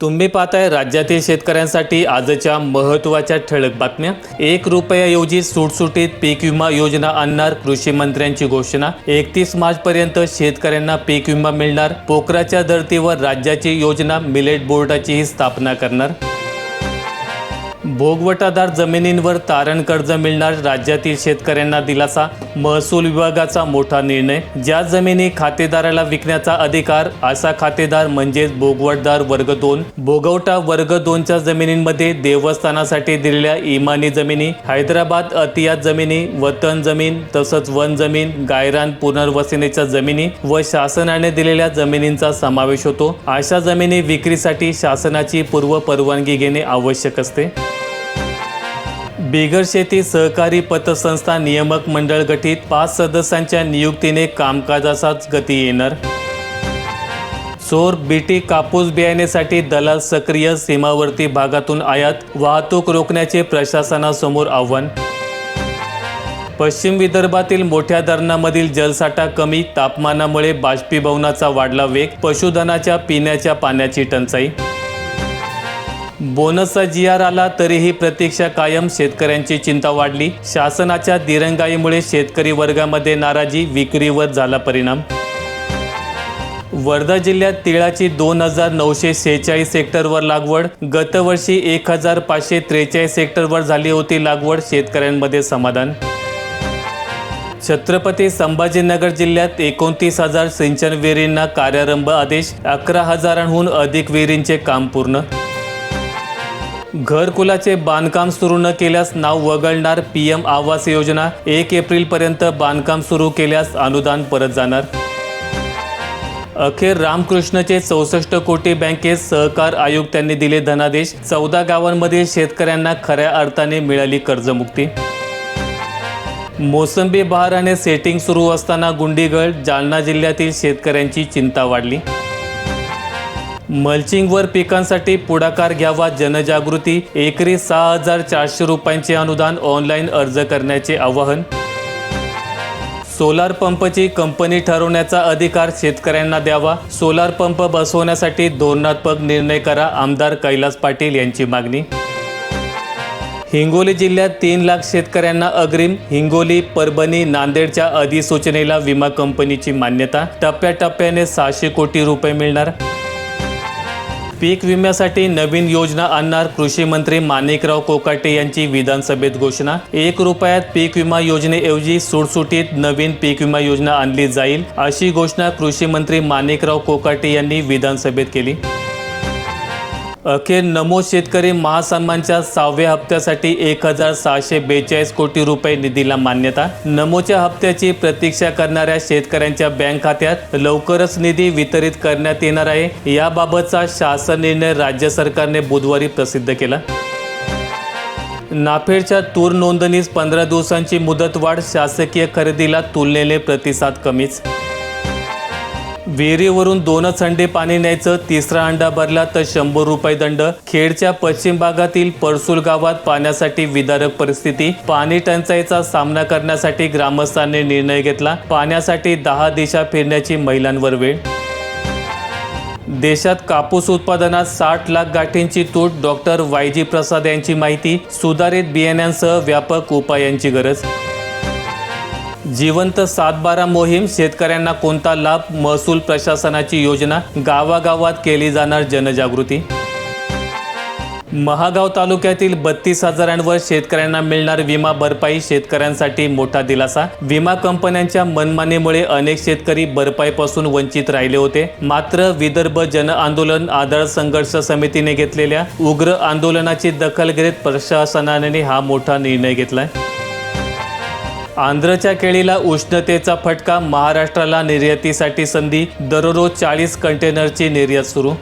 तुम्ही पाहताय राज्यातील शेतकऱ्यांसाठी आजच्या महत्त्वाच्या ठळक बातम्या. एक रुपयाऐवजी सुटसुटीत पीक विमा योजना आणणार कृषी मंत्र्यांची घोषणा. एकतीस मार्च पर्यंत शेतकऱ्यांना पीक विमा मिळणार. पोकराच्या धर्तीवर राज्याची योजना मिलेट बोर्डाचीही स्थापना करणार. भोगवटादार जमिनींवर तारण कर्ज मिळणार राज्यातील शेतकऱ्यांना दिलासा. महसूल विभागाचा मोठा निर्णय. ज्या जमिनी खातेदाराला विकण्याचा अधिकार असा खातेदार म्हणजेच भोगवटदार वर्ग दोन. भोगवटा वर्ग दोनच्या जमिनींमध्ये देवस्थानासाठी दिलेल्या इमानी जमिनी हैदराबाद अतियात जमिनी वतन जमीन तसंच वन जमीन गायरान पुनर्वसनेच्या जमिनी व शासनाने दिलेल्या जमिनींचा समावेश होतो. अशा जमिनी विक्रीसाठी शासनाची पूर्व परवानगी घेणे आवश्यक असते. बिगर शेती सहकारी पतसंस्था नियामक मंडळ गठीत पाच सदस्यांच्या नियुक्तीने कामकाजाचाच गती येणार. चोर बीटी कापूस बियाणेसाठी दलाल सक्रिय सीमावर्ती भागातून आयात वाहतूक रोखण्याचे प्रशासनासमोर आव्हान. पश्चिम विदर्भातील मोठ्या धरणामधील जलसाठा कमी तापमानामुळे बाष्पीभवनाचा वाढला वेग पशुधनाच्या पिण्याच्या पाण्याची टंचाई. बोनसचा जी आर आला तरीही प्रतीक्षा कायम. शेतकऱ्यांची चिंता वाढली. शासनाच्या दिरंगाईमुळे शेतकरी वर्गामध्ये नाराजी विक्रीवर झाला परिणाम. वर्धा जिल्ह्यात तिळाची दोन हजार नऊशे सेहेचाळीस हेक्टरवर लागवड. गतवर्षी एक हजार पाचशे त्रेचाळीस हेक्टरवर झाली होती लागवड. शेतकऱ्यांमध्ये समाधान. छत्रपती संभाजीनगर जिल्ह्यात एकोणतीस हजार सिंचन विहिरींना कार्यारंभ आदेश. अकरा हजारांहून अधिक विहिरींचे काम पूर्ण घरकुलाचे बांधकाम सुरू न केल्यास नाव वगळणार पी एम आवास योजना. एक एप्रिलपर्यंत बांधकाम सुरू केल्यास अनुदान परत जाणार. अखेर रामकृष्णचे चौसष्ट कोटी बँकेत सहकार आयुक्तांनी दिले धनादेश. चौदा गावांमधील शेतकऱ्यांना खऱ्या अर्थाने मिळाली कर्जमुक्ती. मोसंबी बहाराने सेटिंग सुरू असताना गुंडीगड जालना जिल्ह्यातील शेतकऱ्यांची चिंता वाढली. मल्चिंगवर पिकांसाठी पुढाकार घ्यावा जनजागृती एकरी सहा हजार चारशे रुपयांचे अनुदान ऑनलाईन अर्ज करण्याचे आवाहन. सोलार पंपची कंपनी ठरवण्याचा अधिकार शेतकऱ्यांना द्यावा. सोलार पंप बसवण्यासाठी धोरणात्मक निर्णय करा आमदार कैलास पाटील यांची मागणी. हिंगोली जिल्ह्यात तीन लाख शेतकऱ्यांना अग्रिम हिंगोली परभणी नांदेडच्या अधिसूचनेला विमा कंपनीची मान्यता. टप्प्याटप्प्याने सहाशे कोटी रुपये मिळणार. पीक विम्यासाठी नवीन योजना आणणार कृषी मंत्री माणिकराव कोकाटे यांची विधानसभेत घोषणा. एक रुपयात पीक विमा योजनेऐवजी सुटसुटीत नवीन पीक विमा योजना आणली जाईल अशी घोषणा कृषी मंत्री माणिकराव कोकाटे यांनी विधानसभेत केली. अखेर नमो शेतकरी महासन्मानच्या सहाव्या हप्त्यासाठी एक हजार सहाशे बेचाळीस कोटी रुपये निधीला मान्यता. नमोच्या हप्त्याची प्रतीक्षा करणाऱ्या शेतकऱ्यांच्या बँक खात्यात लवकरच निधी वितरित करण्यात येणार आहे. याबाबतचा शासन निर्णय राज्य सरकारने बुधवारी प्रसिद्ध केला. नाफेडच्या तूर नोंदणीस पंधरा दिवसांची मुदतवाढ शासकीय खरेदीला तुलनेने प्रतिसाद कमीच. विहिरीवरून दोनच अंडे पाणी न्यायचं तिसरा अंडा भरला तर शंभर रुपये दंड. खेडच्या पश्चिम भागातील परसूल गावात पाण्यासाठी विदारक परिस्थिती. पाणी टंचाईचा सामना करण्यासाठी ग्रामस्थांनी निर्णय घेतला. पाण्यासाठी दहा दिशा फिरण्याची महिलांवर वेळ. देशात कापूस उत्पादनात साठ लाख गाठींची तूट डॉक्टर वायजी प्रसाद यांची माहिती. सुधारित बियाण्यांसह व्यापक उपायांची गरज. जिवंत सातबारा मोहीम शेतकऱ्यांना कोणता लाभ महसूल प्रशासनाची योजना गावागावात केली जाणार जनजागृती? महागाव तालुक्यातील बत्तीस हजारांवर शेतकऱ्यांना मिळणार विमा भरपाई शेतकऱ्यांसाठी मोठा दिलासा. विमा कंपन्यांच्या मनमानीमुळे अनेक शेतकरी भरपाईपासून वंचित राहिले होते. मात्र विदर्भ जन आंदोलन आधार संघर्ष समितीने घेतलेल्या उग्र आंदोलनाची दखल घेत प्रशासनाने हा मोठा निर्णय घेतलाय. आंध्रच्या केळीला उष्णतेचा फटका महाराष्ट्राला निर्यातीसाठी संधी दररोज चाळीस कंटेनरची निर्यात सुरू.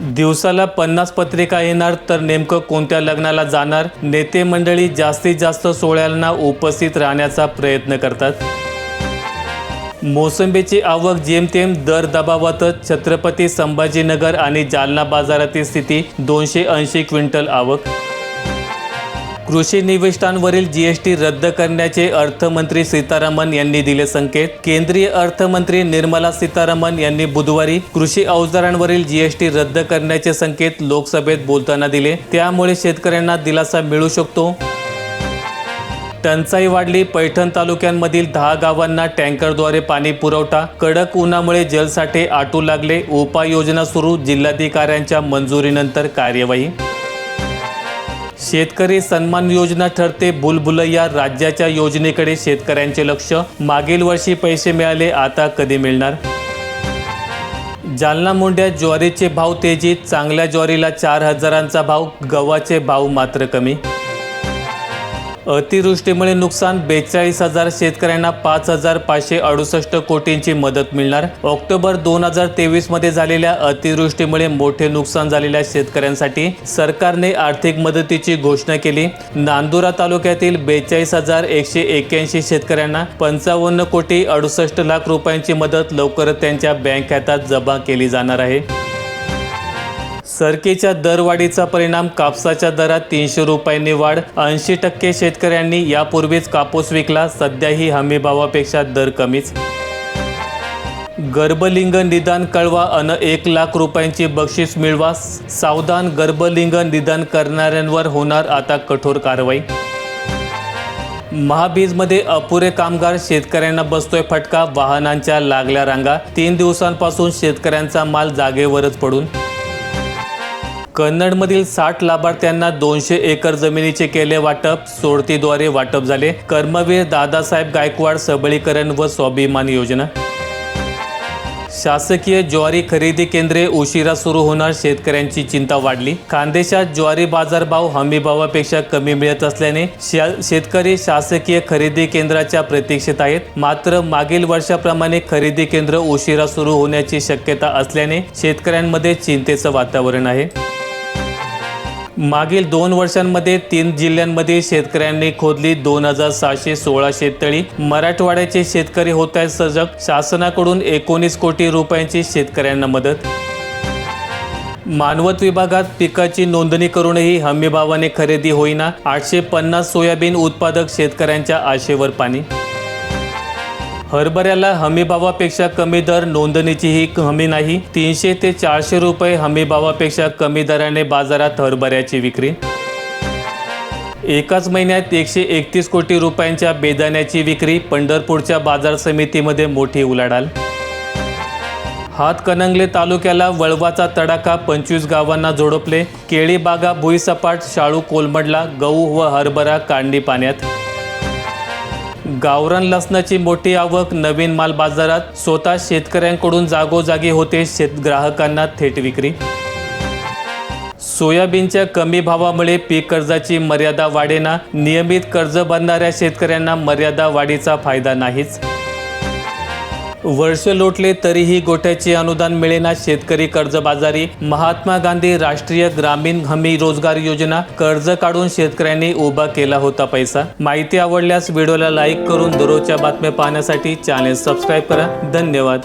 दिवसाला पन्नास पत्रिका येणार तर नेमकं कोणत्या लग्नाला जाणार? नेते मंडळी जास्तीत जास्त सोहळ्यांना उपस्थित राहण्याचा प्रयत्न करतात. मोसंबीची आवक जेमतेम दर दबावातच छत्रपती संभाजीनगर आणि जालना बाजारातील स्थिती दोनशे ऐंशी क्विंटल आवक. कृषी निविष्ठांवरील जीएसटी रद्द करण्याचे अर्थमंत्री सीतारामन यांनी दिले संकेत. केंद्रीय अर्थमंत्री निर्मला सीतारामन यांनी बुधवारी कृषी अवजारांवरील जीएसटी रद्द करण्याचे संकेत लोकसभेत बोलताना दिले. त्यामुळे शेतकऱ्यांना दिलासा मिळू शकतो. टंचाई वाढली. पैठण तालुक्यांमधील दहा गावांना टँकरद्वारे पाणी पुरवठा. कडक उन्हामुळे जलसाठे आटू लागले. उपाययोजना सुरू. जिल्हाधिकाऱ्यांच्या मंजुरीनंतर कार्यवाही. शेतकरी सन्मान योजना ठरते. बुलबुलैया राज्याच्या योजनेकडे शेतकऱ्यांचे लक्ष. मागील वर्षी पैसे मिळाले आता कधी मिळणार? जालना मोंड्या ज्वारीचे भाव तेजीत चांगल्या ज्वारीला चार हजारांचा भाव गव्हाचे भाव मात्र कमी अतिवृष्टीमुळे नुकसान बेचाळीस हजार शेतकऱ्यांना पाच हजार पाचशे अडुसष्ट कोटींची मदत मिळणार. ऑक्टोबर दोन हजार तेवीसमध्ये झालेल्या अतिवृष्टीमुळे मोठे नुकसान झालेल्या शेतकऱ्यांसाठी सरकारने आर्थिक मदतीची घोषणा केली. नांदुरा तालुक्यातील बेचाळीस हजार एकशे एक्क्याऐंशी शेतकऱ्यांना पंचावन्न कोटी अडुसष्ट लाख रुपयांची मदत लवकरच त्यांच्या बँक खात्यात जमा केली जाणार आहे. सरकीच्या दरवाढीचा परिणाम कापसाच्या दरात तीनशे रुपयांनी वाढ ऐंशी टक्के शेतकऱ्यांनी यापूर्वीच कापूस विकला सध्याही हमीभावापेक्षा दर कमीच. गर्भलिंग निदान कळवा अन एक लाख रुपयांची बक्षीस मिळवा सावधान गर्भलिंग निदान करणाऱ्यांवर होणार आता कठोर कारवाई. महाबीजमध्ये अपुरे कामगार शेतकऱ्यांना बसतोय फटका वाहनांच्या लागल्या रांगा तीन दिवसांपासून शेतकऱ्यांचा माल जागेवरच पडून कन्नडमधील साठ लाभार्थ्यांना दोनशे एकर जमिनीचे केले वाटप सोडतीद्वारे वाटप झाले. कर्मवीर दादासाहेब गायकवाड सबळीकरण व स्वाभिमान योजना. शासकीय ज्वारी खरेदी केंद्रे उशिरा सुरू होणार शेतकऱ्यांची चिंता वाढली. खानदेशात ज्वारी बाजारभाव हमीभावापेक्षा कमी मिळत असल्याने शेतकरी शासकीय खरेदी केंद्राच्या प्रतीक्षेत आहेत. मात्र मागील वर्षाप्रमाणे खरेदी केंद्र उशिरा सुरू होण्याची शक्यता असल्याने शेतकऱ्यांमध्ये चिंतेचं वातावरण आहे. मागील दोन वर्षांमध्ये तीन जिल्ह्यांमध्ये शेतकऱ्यांनी खोदली दोन हजार सहाशे सोळा शेततळी. मराठवाड्याचे शेतकरी होत आहेत सजग. शासनाकडून एकोणीस कोटी रुपयांची शेतकऱ्यांना मदत. मानवत विभागात पिकाची नोंदणी करूनही हमीभावाने खरेदी होईना. आठशे पन्नास सोयाबीन उत्पादक शेतकऱ्यांच्या आशेवर पाणी. हरभऱ्याला हमीभावापेक्षा कमी दर नोंदणीचीही हमी नाही. तीनशे ते चारशे रुपये हमीभावापेक्षा कमी दराने बाजारात हरभऱ्याची विक्री. एकाच महिन्यात एकशे एकतीस कोटी रुपयांच्या बेदाण्याची विक्री पंढरपूरच्या बाजार समितीमध्ये मोठी उलाढाल. हातकणंगले तालुक्याला वळवाचा तडाखा पंचवीस गावांना झोडपले केळीबागा भुईसपाट शाळू कोलमडला गहू व हरभरा कांडी पाण्यात. गावरान लसणाची मोठी आवक नवीन माल बाजारात स्वतः शेतकऱ्यांकडून जागोजागी होते शेत ग्राहकांना थेट विक्री. सोयाबीनच्या कमी भावामुळे पीक कर्जाची मर्यादा वाढेना. नियमित कर्ज भरणाऱ्या शेतकऱ्यांना मर्यादा वाढीचा फायदा नाहीच. वर्ष लोटले तरीही गोठ्याचे अनुदान मिळेना शेतकरी कर्जबाजारी. महात्मा गांधी राष्ट्रीय ग्रामीण हमी रोजगार योजना. कर्ज काढून शेतकऱ्यांनी उभा केला होता पैसा. माहिती आवडल्यास व्हिडिओला लाईक करून दररोजच्या बातम्या पाहण्यासाठी चॅनेल सबस्क्राईब करा. धन्यवाद.